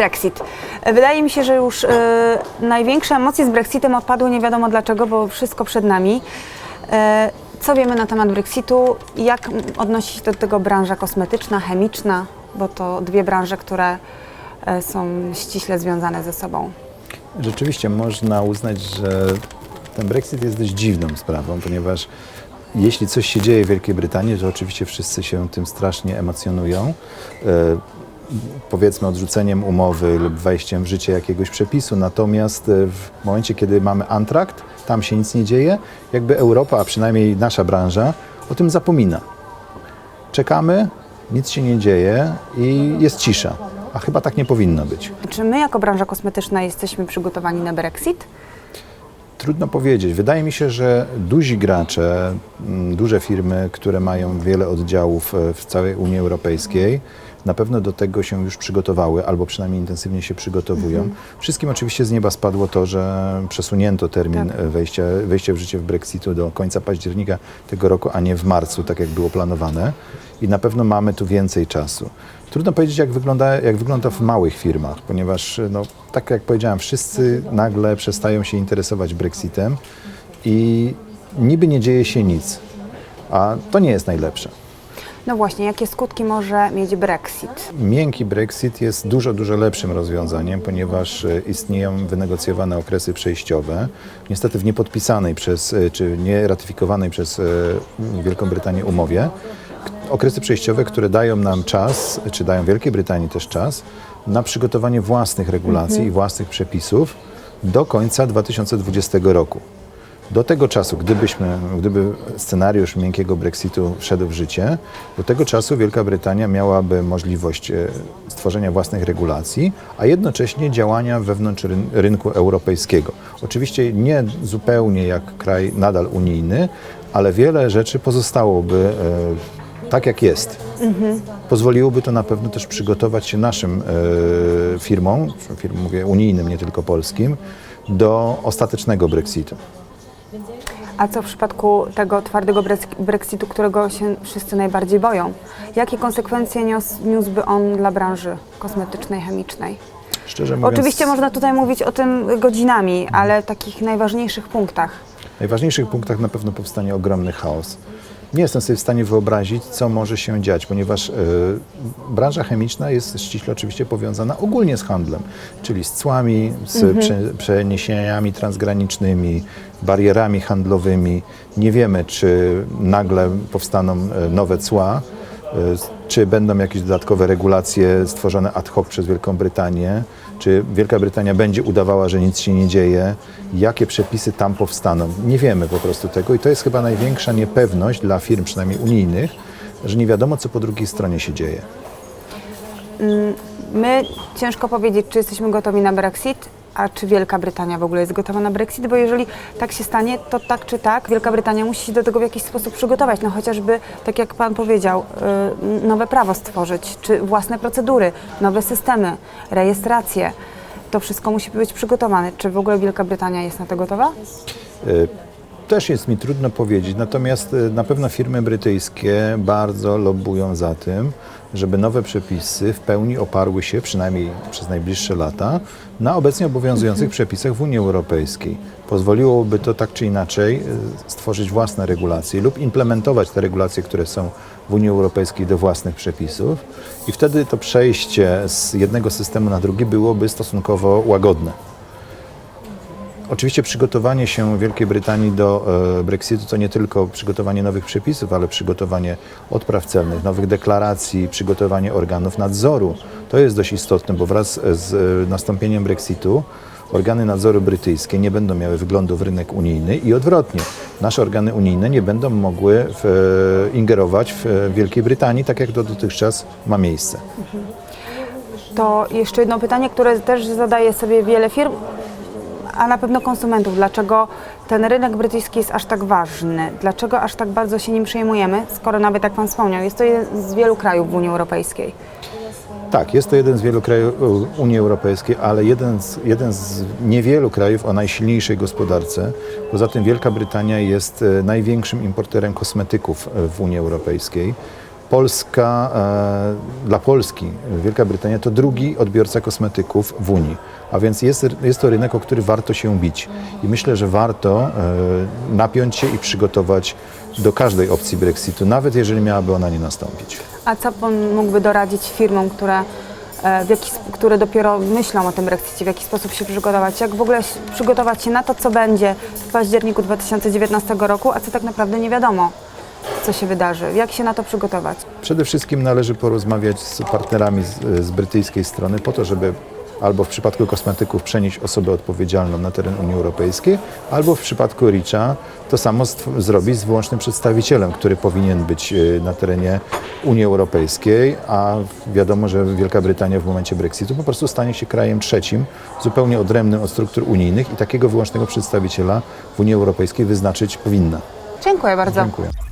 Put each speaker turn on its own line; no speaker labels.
Brexit. Wydaje mi się, że już e, największe emocje z Brexitem odpadły, nie wiadomo dlaczego, bo wszystko przed nami. E, co wiemy na temat Brexitu? Jak odnosi się do tego branża kosmetyczna, chemiczna, bo to dwie branże, które e, są ściśle związane ze sobą.
Rzeczywiście można uznać, że ten Brexit jest dość dziwną sprawą, ponieważ jeśli coś się dzieje w Wielkiej Brytanii, to oczywiście wszyscy się tym strasznie emocjonują. Powiedzmy odrzuceniem umowy lub wejściem w życie jakiegoś przepisu, natomiast e, w momencie, kiedy mamy antrakt, tam się nic nie dzieje, jakby Europa, a przynajmniej nasza branża, o tym zapomina. Czekamy, nic się nie dzieje i jest cisza, a chyba tak nie powinno być.
Czy my jako branża kosmetyczna jesteśmy przygotowani na Brexit?
Trudno powiedzieć. Wydaje mi się, że duzi gracze, mm, duże firmy, które mają wiele oddziałów e, w całej Unii Europejskiej, na pewno do tego się już przygotowały, albo przynajmniej intensywnie się przygotowują. Wszystkim oczywiście z nieba spadło to, że przesunięto termin
Tak.
wejścia, wejścia w życie w Brexitu do końca października tego roku, a nie w marcu, tak jak było planowane. I na pewno mamy tu więcej czasu. Trudno powiedzieć, jak wygląda, jak wygląda w małych firmach, ponieważ, no, tak jak powiedziałem, wszyscy nagle przestają się interesować Brexitem i niby nie dzieje się nic, a to nie jest najlepsze.
No właśnie, jakie skutki może mieć Brexit?
Miękki Brexit jest dużo, dużo lepszym rozwiązaniem, ponieważ e, istnieją wynegocjowane okresy przejściowe, niestety w niepodpisanej przez, e, czy nie ratyfikowanej przez e, Wielką Brytanię umowie. Okresy przejściowe, które dają nam czas, czy dają Wielkiej Brytanii też czas, na przygotowanie własnych regulacji i własnych przepisów do końca 2020 roku. Do tego czasu, gdybyśmy, gdyby scenariusz miękkiego Brexitu wszedł w życie, do tego czasu Wielka Brytania miałaby możliwość e, stworzenia własnych regulacji, a jednocześnie działania wewnątrz ryn- rynku europejskiego. Oczywiście nie zupełnie jak kraj nadal unijny, ale wiele rzeczy pozostałoby e, tak jak jest. Pozwoliłoby to na pewno też przygotować się naszym e, firmom, firmom mówię unijnym, nie tylko polskim, do ostatecznego Brexitu.
A co w przypadku tego twardego Brexitu, którego się wszyscy najbardziej boją? Jakie konsekwencje nios, niósłby on dla branży kosmetycznej, chemicznej?
Szczerze mówiąc,
Oczywiście można tutaj mówić o tym godzinami, ale w takich najważniejszych punktach.
w najważniejszych punktach na pewno powstanie ogromny chaos. Nie jestem sobie w stanie wyobrazić, co może się dziać, ponieważ e, branża chemiczna jest ściśle oczywiście powiązana ogólnie z handlem, czyli z cłami, z prze, przeniesieniami transgranicznymi, barierami handlowymi. Nie wiemy, czy nagle powstaną e, nowe cła, czy będą jakieś dodatkowe regulacje stworzone ad hoc przez Wielką Brytanię, czy Wielka Brytania będzie udawała, że nic się nie dzieje, jakie przepisy tam powstaną. Nie wiemy po prostu tego i to jest chyba największa niepewność dla firm, przynajmniej unijnych, że nie wiadomo, co po drugiej stronie się dzieje.
My ciężko powiedzieć, czy jesteśmy gotowi na Brexit, a czy Wielka Brytania w ogóle jest gotowa na Brexit, bo jeżeli tak się stanie, to tak czy tak Wielka Brytania musi się do tego w jakiś sposób przygotować. No chociażby, tak jak Pan powiedział, y, nowe prawo stworzyć, czy własne procedury, nowe systemy, rejestracje. To wszystko musi być przygotowane. Czy w ogóle Wielka Brytania jest na to gotowa?
E, Też jest mi trudno powiedzieć, natomiast e, na pewno firmy brytyjskie bardzo lobbują za tym, żeby nowe przepisy w pełni oparły się, przynajmniej przez najbliższe lata, na obecnie obowiązujących przepisach w Unii Europejskiej. Pozwoliłoby to tak czy inaczej e, stworzyć własne regulacje lub implementować te regulacje, które są w Unii Europejskiej do własnych przepisów i wtedy to przejście z jednego systemu na drugi byłoby stosunkowo łagodne. Oczywiście przygotowanie się Wielkiej Brytanii do e, Brexitu to nie tylko przygotowanie nowych przepisów, ale przygotowanie odpraw celnych, nowych deklaracji, przygotowanie organów nadzoru. To jest dość istotne, bo wraz z e, nastąpieniem Brexitu organy nadzoru brytyjskie nie będą miały wglądu w rynek unijny i odwrotnie. Nasze organy unijne nie będą mogły w, e, ingerować w Wielkiej Brytanii, tak jak to dotychczas ma miejsce.
To jeszcze jedno pytanie, które też zadaje sobie wiele firm, a na pewno konsumentów. Dlaczego ten rynek brytyjski jest aż tak ważny? Dlaczego aż tak bardzo się nim przejmujemy, skoro nawet, jak Pan wspomniał, jest to jeden z wielu krajów w Unii Europejskiej?
Tak, jest to jeden z wielu krajów Unii Europejskiej, ale jeden z, jeden z niewielu krajów o najsilniejszej gospodarce. Poza tym Wielka Brytania jest e, największym importerem kosmetyków e, w Unii Europejskiej. Polska, e, dla Polski Wielka Brytania to drugi odbiorca kosmetyków w Unii, a więc jest, jest to rynek, o który warto się bić. I myślę, że warto e, napiąć się i przygotować do każdej opcji Brexitu, nawet jeżeli miałaby ona nie nastąpić.
A co pan mógłby doradzić firmom, które, e, w jaki, które dopiero myślą o tym Brexicie, w jaki sposób się przygotować? Jak w ogóle przygotować się na to, co będzie w październiku 2019 roku, a co tak naprawdę nie wiadomo, co się wydarzy? Jak się na to przygotować?
Przede wszystkim należy porozmawiać z partnerami z, z brytyjskiej strony po to, żeby albo w przypadku kosmetyków przenieść osobę odpowiedzialną na teren Unii Europejskiej, albo w przypadku RICza to samo zrobić z wyłącznym przedstawicielem, który powinien być e, na terenie Unii Europejskiej, a wiadomo, że Wielka Brytania w momencie Brexitu po prostu stanie się krajem trzecim, zupełnie odrębnym od struktur unijnych i takiego wyłącznego przedstawiciela w Unii Europejskiej wyznaczyć powinna.
Dziękuję bardzo.
Dziękuję.